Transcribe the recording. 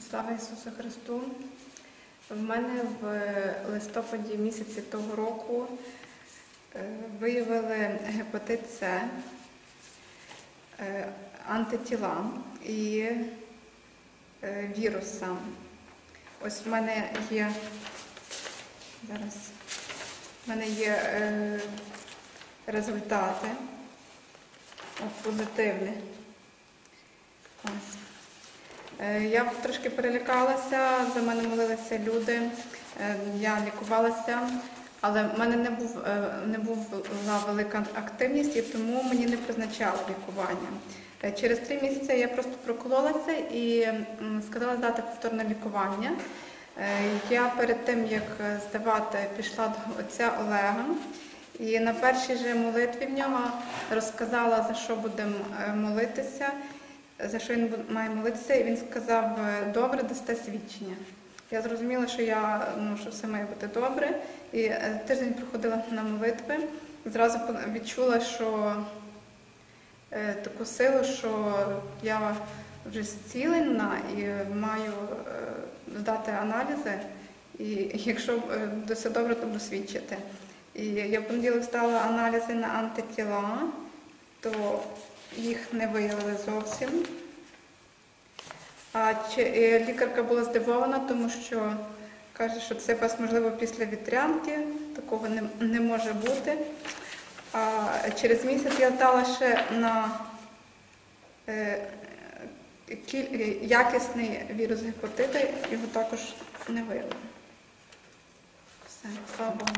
Слава Ісусу Христу! В мене в листопаді місяці того року е, виявили гепатит С, е, антитіла і е, вірус сам. Ось в мене є зараз в мене є результати позитивні. Ось. Е, Я трошки перелякалася, за мене молилися люди, е, я лікувалася, але в мене не, був, е, не була велика активність і тому мені не призначали лікування. Через три місяці я просто прокололася і сказала здати повторне лікування. Я перед тим, як здавати, пішла до отця Олега і на першій же молитві в нього розказала, за що будемо молитися за що він має молитися, і він сказав, «Е, добре, дасте свідчення. Я зрозуміла, що я ну, що все має бути добре. І е, тиждень проходила на молитви, зразу відчула, що е, таку силу, що я вже зцілена і маю е, здати аналізи. І якщо е, все добре, то буду свідчити. І я в понеділок здала аналізи на антитіла, то їх не виявили зовсім. А е, лікарка була здивована, тому що каже, що це у вас можливо після вітрянки, такого не, не може бути. А через місяць я здала ще на е, кіль- е, якісний вірус гепатиту, його також не виявили. Все, слава Богу.